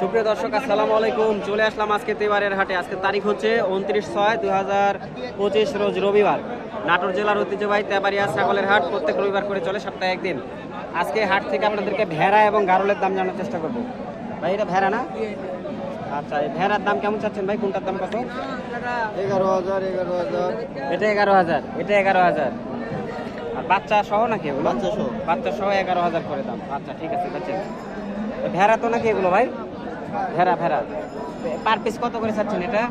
সুপ্রিয় দর্শক আসসালামু আলাইকুম। চলে আসলাম আজকে তেবারের হাটে। আজকে তারিখ হচ্ছে উনত্রিশ ছয় দু হাজার পঁচিশ রোজ রবিবার। নাটোর জেলার ঐতিহ্যবাহী তেবারিয়া ছাগলের হাট প্রত্যেক রবিবার করে চলে সপ্তাহে একদিন। আজকে হাট থেকে আপনাদেরকে ভেড়া এবং গারলের দাম জানার চেষ্টা করব। ভাই এটা ভেড়া না? আচ্ছা এই ভেড়ার দাম কেমন চাচ্ছেন ভাই? কোনটার দাম কত? এগারো হাজার এগারো হাজার। এটা এগারো হাজার এটা এগারো হাজার। আর বাচ্চা সহ নাকি বাচ্চা সহ। বাচ্চা সহ এগারো হাজার করে দাম। আচ্ছা ঠিক আছে ভেড়া তো নাকি এগুলো ভাই? ভেড়া ভেড়া। পার পিস কত করে চাচ্ছেন এটা?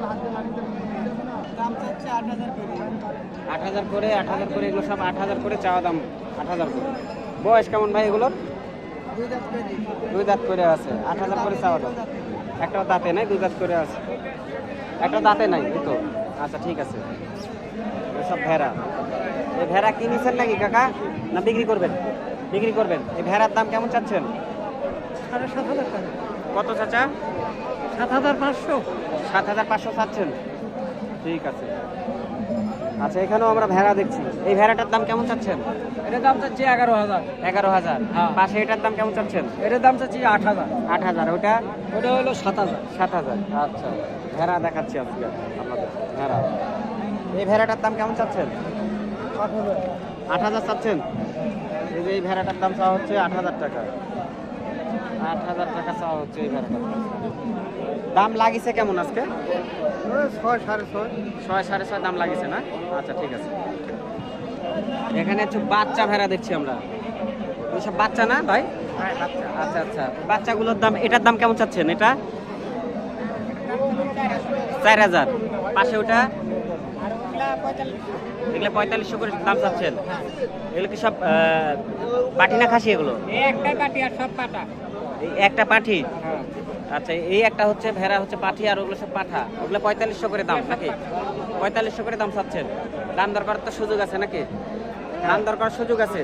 আট হাজার করে। আট হাজার করে এগুলো সব আট হাজার করে চাওয়া দাম আট হাজার করে। বয়স কেমন ভাই এগুলোর? দুই দাঁত করে আছে আট হাজার করে চাওয়া দাম। একটা দাঁতে নাই দুই দাঁত করে আছে। একটা দাঁতে নাই তো। আচ্ছা ঠিক আছে। সব ভেড়া। এই ভেড়া কিনেছেন নাকি কাকা? না বিক্রি করবেন? বিক্রি করবেন। এই ভেড়ার দাম কেমন চাচ্ছেন? সাড়ে সাত হাজার টাকা। কত চাচা? সাত হাজার পাঁচশো। সাত হাজার পাঁচশো চাচ্ছেন? ঠিক আছে। আচ্ছা এখানেও আমরা ভেড়া দেখছি। এই ভেড়াটার দাম কেমন চাচ্ছেন? এটার দাম চাচ্ছি এগারো হাজার। এগারো হাজার। হ্যাঁ। পাশে এটার দাম কেমন চাচ্ছেন? এটার দাম চাচ্ছি আট হাজার। আট হাজার। ওটা? ওটা হলো সাত হাজার। সাত হাজার। আচ্ছা। ভেড়া দেখাচ্ছি আজকে আপনাদের। ভেড়া। এই ভেড়াটার দাম কেমন চাচ্ছেন? আট হাজার। চাচ্ছেন? এই যে এই ভেড়াটার দাম চাওয়া হচ্ছে আট হাজার টাকা। আট হাজার টাকা চাওয়া হচ্ছে এই ভেড়াটার দাম লাগিছে কেমন আজকে? ছয় সাড়ে ছয়। ছয় সাড়ে ছয় দাম লাগিছে না? আচ্ছা ঠিক আছে। এখানে হচ্ছে বাচ্চা ভেড়া দেখছি আমরা। এইসব বাচ্চা না ভাই? আচ্ছা আচ্ছা। বাচ্চাগুলোর দাম এটার দাম কেমন চাচ্ছেন এটা? চার হাজার। পাশে ওটা? এগুলো পঁয়তাল্লিশশো করে দাম চাচ্ছেন। এগুলো কি সব পাঠি না খাসি এগুলো? একটা কাটি আর সব কাটা এই একটা পাঠি আচ্ছা এই একটা হচ্ছে ভেড়া হচ্ছে পাঠি আর ওগুলো সব পাঠা। ওগুলো পঁয়তাল্লিশশো করে দাম নাকি? পঁয়তাল্লিশশো করে দাম চাচ্ছেন। দাম দর করার তো সুযোগ আছে নাকি? দাম দর করার সুযোগ আছে?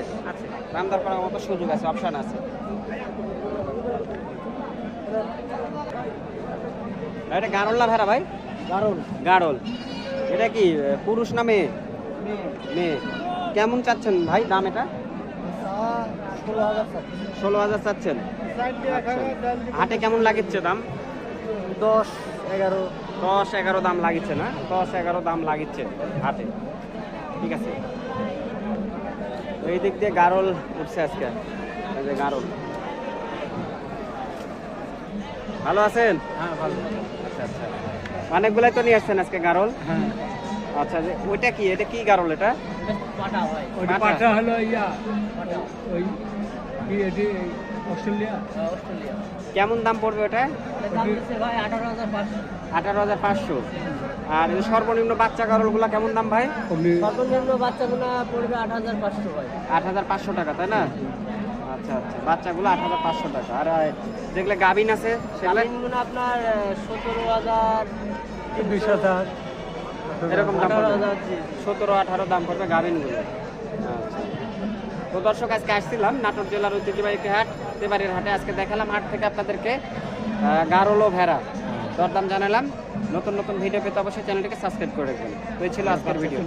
দাম দর করার মতো সুযোগ আছে অপশন আছে। এটা গারল না ভেড়া ভাই? দারুণ গারল। এটা কি পুরুষ না মেয়ে? মেয়ে। কেমন চাচ্ছেন ভাই দাম এটা? ষোলো হাজার চাচ্ছেন। হাটে কেমন লাগিচ্ছে দাম? দশ এগারো। দশ এগারো দাম লাগিচ্ছে না? দশ এগারো দাম লাগিচ্ছে হাটে। ঠিক আছে। এই দিক দিয়ে গারল উঠছে আজকে। এই যে গারল। ভালো আছেন? হ্যাঁ ভালো। আচ্ছা আচ্ছা। অনেকগুলাই তো নিয়ে আসছেন আজকে গারল? হ্যাঁ। আচ্ছা যে ওইটা কি? এটা কি গারল এটা? পাটা হয়। ওই পাটা। পাটা হলো ইয়া ওই কি এটি? অস্ট্রেলিয়া? কেমন দাম পড়বে ওটা? আঠারো হাজার পাঁচশো। আঠারো হাজার পাঁচশো। আর সর্বনিম্ন বাচ্চা গারলগুলো কেমন দাম ভাই? সর্বনিম্ন বাচ্চাগুলো পড়বে আট হাজার পাঁচশো ভাই। আট হাজার পাঁচশো টাকা তাই না? আচ্ছা আচ্ছা। বাচ্চাগুলো আট হাজার পাঁচশো টাকা। আর যেগুলো গাভিন আছে সেগুলো? আপনার সতেরো হাজার বিশ হাজার। এরকম দাম আঠারো হাজার সতেরো আঠারো দাম পড়বে গাভিনগুলো। আচ্ছা। তো দর্শক আজকে আসছিলাম নাটোর জেলার ঐতিহ্যবাহী একটি হাট তেবাড়ির হাটে। আজকে দেখালাম হাট থেকে আপনাদেরকে গারলো ভেড়া। দরদাম জানালাম। নতুন নতুন ভিডিও পেতে অবশ্যই চ্যানেলটিকে সাবস্ক্রাইব করে রাখবেন। তো ছিল আজকের ভিডিও।